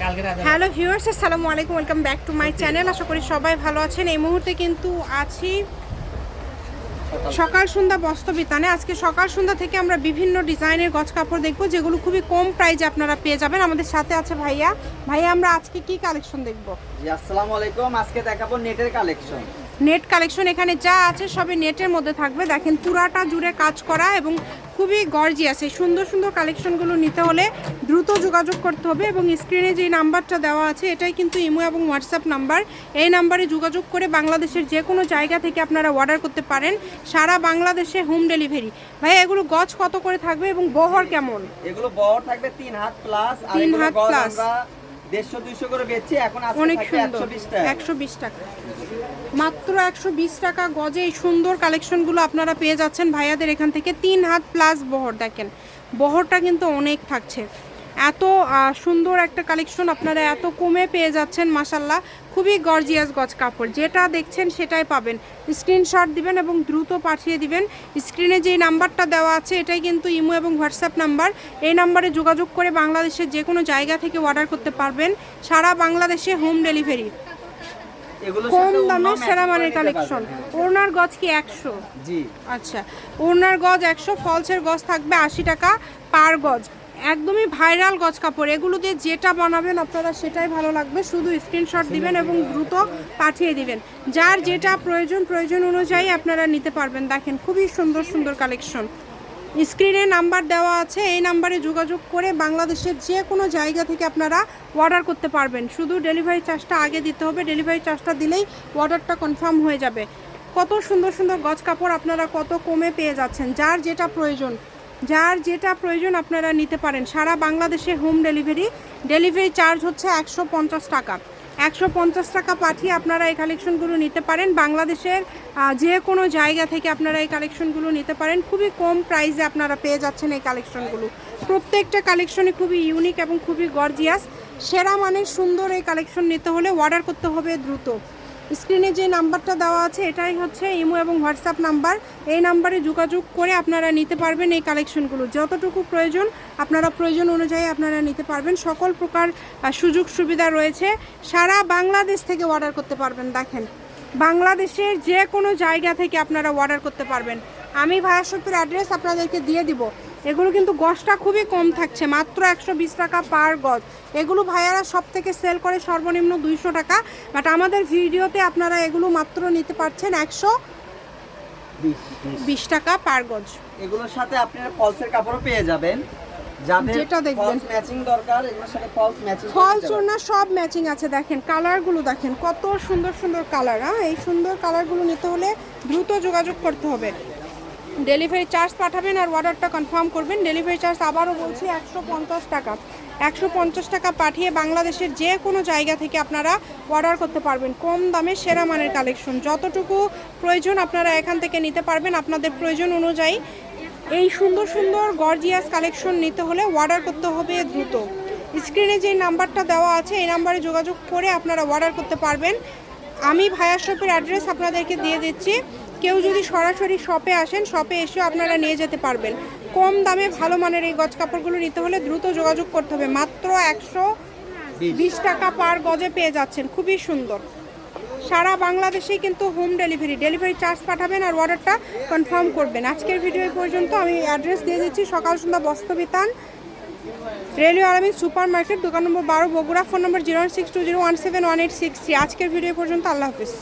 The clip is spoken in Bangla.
হ্যালো ভিউয়ার্স আসসালামু আলাইকুম welcome back to my channel. আশা করি সবাই ভালো আছেন। এই মুহূর্তে কিন্তু আছি সকাল সন্ধ্যা বস্ত্রবিতানে। আজকে সকাল সন্ধ্যা থেকে আমরা বিভিন্ন ডিজাইনের গজ কাপড় দেখব যেগুলো খুবই কম প্রাইজে আপনারা পেয়ে যাবেন। আমাদের সাথে আছে ভাইয়া। ভাইয়া আমরা আজকে কি কালেকশন দেখব? জি আসসালামু আলাইকুম। আজকে দেখাবো নেটের কালেকশন। নেট কালেকশন এখানে যা আছে সবই নেটের মধ্যে থাকবে। দেখেন পুরাটা জুড়ে কাজ করা এবং খুবই গর্জিয়াস এই সুন্দর সুন্দর কালেকশনগুলো নিতে হলে দ্রুত যোগাযোগ করতে হবে এবং স্ক্রিনে যে নাম্বারটা দেওয়া আছে এটাই কিন্তু ইমো এবং হোয়াটসঅ্যাপ নাম্বার। এই নাম্বারে যোগাযোগ করে বাংলাদেশের যে কোনো জায়গা থেকে আপনারা অর্ডার করতে পারেন। সারা বাংলাদেশে হোম ডেলিভারি ভাই এগুলো গজ কত করে থাকবে এবং বহর কেমন? এগুলো বহর থাকবে তিন হাত প্লাস তিন হাত। আমরা দেড়শো দুইশো করে বেচছি এখন অনেক সুন্দর। একশো বিশ টাকা। একশো বিশ টাকা। মাত্র একশো বিশ টাকা গজে এই সুন্দর কালেকশনগুলো আপনারা পেয়ে যাচ্ছেন ভাইয়াদের এখান থেকে। তিন হাত প্লাস বহর দেখেন। বহরটা কিন্তু অনেক থাকছে। এত সুন্দর একটা কালেকশন আপনারা এত কমে পেয়ে যাচ্ছেন মাসাল্লাহ খুবই গর্জিয়াস গজ কাপড়। যেটা দেখছেন সেটাই পাবেন। স্ক্রিনশট দিবেন এবং দ্রুত পাঠিয়ে দিবেন। স্ক্রিনে যেই নাম্বারটা দেওয়া আছে এটাই কিন্তু ইমো এবং হোয়াটসঅ্যাপ নাম্বার। এই নাম্বারে যোগাযোগ করে বাংলাদেশের যে কোনো জায়গা থেকে অর্ডার করতে পারবেন। সারা বাংলাদেশে হোম ডেলিভারি কম দামে সেরা মানের কালেকশন ওড়নার গজ কি একশো? জি। আচ্ছা। ওড়নার গজ একশো ফলসের গজ থাকবে আশি টাকা। পার গজ। একদমই ভাইরাল গজ কাপড় এগুলো দিয়ে যেটা বানাবেন আপনারা সেটাই ভালো লাগবে। শুধু স্ক্রিনশট দিবেন এবং দ্রুত পাঠিয়ে দিবেন। যার যেটা প্রয়োজন প্রয়োজন অনুযায়ী আপনারা নিতে পারবেন। দেখেন, খুবই সুন্দর সুন্দর কালেকশন স্ক্রিনে নাম্বার দেওয়া আছে। এই নাম্বারে যোগাযোগ করে বাংলাদেশের যে কোনো জায়গা থেকে আপনারা অর্ডার করতে পারবেন। শুধু ডেলিভারি চার্জটা আগে দিতে হবে। ডেলিভারি চার্জটা দিলেই অর্ডারটা কনফার্ম হয়ে যাবে। কত সুন্দর সুন্দর গজ কাপড় আপনারা কত কমে পেয়ে যাচ্ছেন। যার যেটা প্রয়োজন যার যেটা প্রয়োজন আপনারা নিতে পারেন। সারা বাংলাদেশে হোম ডেলিভারি ডেলিভারি চার্জ হচ্ছে একশো পঞ্চাশ টাকা। একশো পঞ্চাশ টাকা পাঠিয়ে আপনারা এই কালেকশনগুলো নিতে পারেন। বাংলাদেশের যে কোনো জায়গা থেকে আপনারা এই কালেকশনগুলো নিতে পারেন। খুবই কম প্রাইসে আপনারা পেয়ে যাচ্ছেন এই কালেকশনগুলো প্রত্যেকটা কালেকশনই খুবই ইউনিক এবং খুবই গর্জিয়াস সেরা মানের সুন্দর এই কালেকশন নিতে হলে অর্ডার করতে হবে দ্রুত। স্ক্রিনে যে নাম্বারটা দেওয়া আছে, এটাই হচ্ছে ইমো এবং হোয়াটসঅ্যাপ নাম্বার। এই নাম্বারে যোগাযোগ করে আপনারা নিতে পারবেন এই কালেকশনগুলো। যতটুকু প্রয়োজন, আপনারা প্রয়োজন অনুযায়ী আপনারা নিতে পারবেন। সকল প্রকার সুযোগ সুবিধা রয়েছে। সারা বাংলাদেশ থেকে অর্ডার করতে পারবেন, দেখেন। বাংলাদেশের যে কোনো জায়গা থেকে আপনারা অর্ডার করতে পারবেন। আমি ভাইয়া শপের অ্যাড্রেস আপনাদেরকে দিয়ে দিব। এগুলো কিন্তু গজটা খুবই কম থাকছে মাত্র একশো বিশ টাকা পার গজ এগুলো ভাইয়ারা সব থেকে সেল করে সর্বনিম্ন দুইশো টাকা বাট আমাদের ভিডিওতে আপনারা এগুলো মাত্র নিতে পারছেন একশো বিশ, টাকা পার গজ এগুলোর সাথে আপনারা ফলসের কাপড়ও পেয়ে যাবেন। যেটা দেখবেন। ফলস ম্যাচিং দরকার এগুলোর সাথে ফলস ম্যাচিং ফলস ওড়না সব ম্যাচিং আছে দেখেন কালারগুলো দেখেন কত সুন্দর সুন্দর কালার হ্যাঁ? এই সুন্দর কালারগুলো নিতে হলে দ্রুত যোগাযোগ করতে হবে। ডেলিভারি চার্জ পাঠাবেন আর অর্ডারটা কনফার্ম করবেন। ডেলিভারি চার্জ আবারও বলছি একশো পঞ্চাশ টাকা। একশো পঞ্চাশ টাকা পাঠিয়ে বাংলাদেশের যে কোনো জায়গা থেকে আপনারা অর্ডার করতে পারবেন। কম দামে সেরা মানের কালেকশন। যতটুকু প্রয়োজন আপনারা এখান থেকে নিতে পারবেন। আপনাদের প্রয়োজন অনুযায়ী এই সুন্দর সুন্দর, গর্জিয়াস কালেকশন নিতে হলে অর্ডার করতে হবে দ্রুত। স্ক্রিনে যে নাম্বারটা দেওয়া আছে, এই নাম্বারে যোগাযোগ করে আপনারা অর্ডার করতে পারবেন। আমি ভায়া শপের অ্যাড্রেস আপনাদেরকে দিয়ে দিচ্ছি। কেউ যদি সরাসরি শপে আসেন, শপে এসেও আপনারা নিয়ে যেতে পারবেন। কম দামে ভালো মানের এই গজ কাপড়গুলো নিতে হলে দ্রুত যোগাযোগ করতে হবে। মাত্র একশো বিশ টাকা পার গজে পেয়ে যাচ্ছেন। খুবই সুন্দর। সারা বাংলাদেশেই কিন্তু হোম ডেলিভারি ডেলিভারি চার্জ পাঠাবেন আর অর্ডারটা কনফার্ম করবেন। আজকের ভিডিও পর্যন্ত। আমি অ্যাড্রেস দিয়ে দিচ্ছি। সকাল সন্ধ্যা বস্ত্রবিতান রেলওয়ে আরামিন সুপার মার্কেট দোকান নম্বর বারো, Bogura, phone number zero six two zero one seven one eight six three. আজকের ভিডিও পর্যন্ত, আল্লাহ হাফিজ।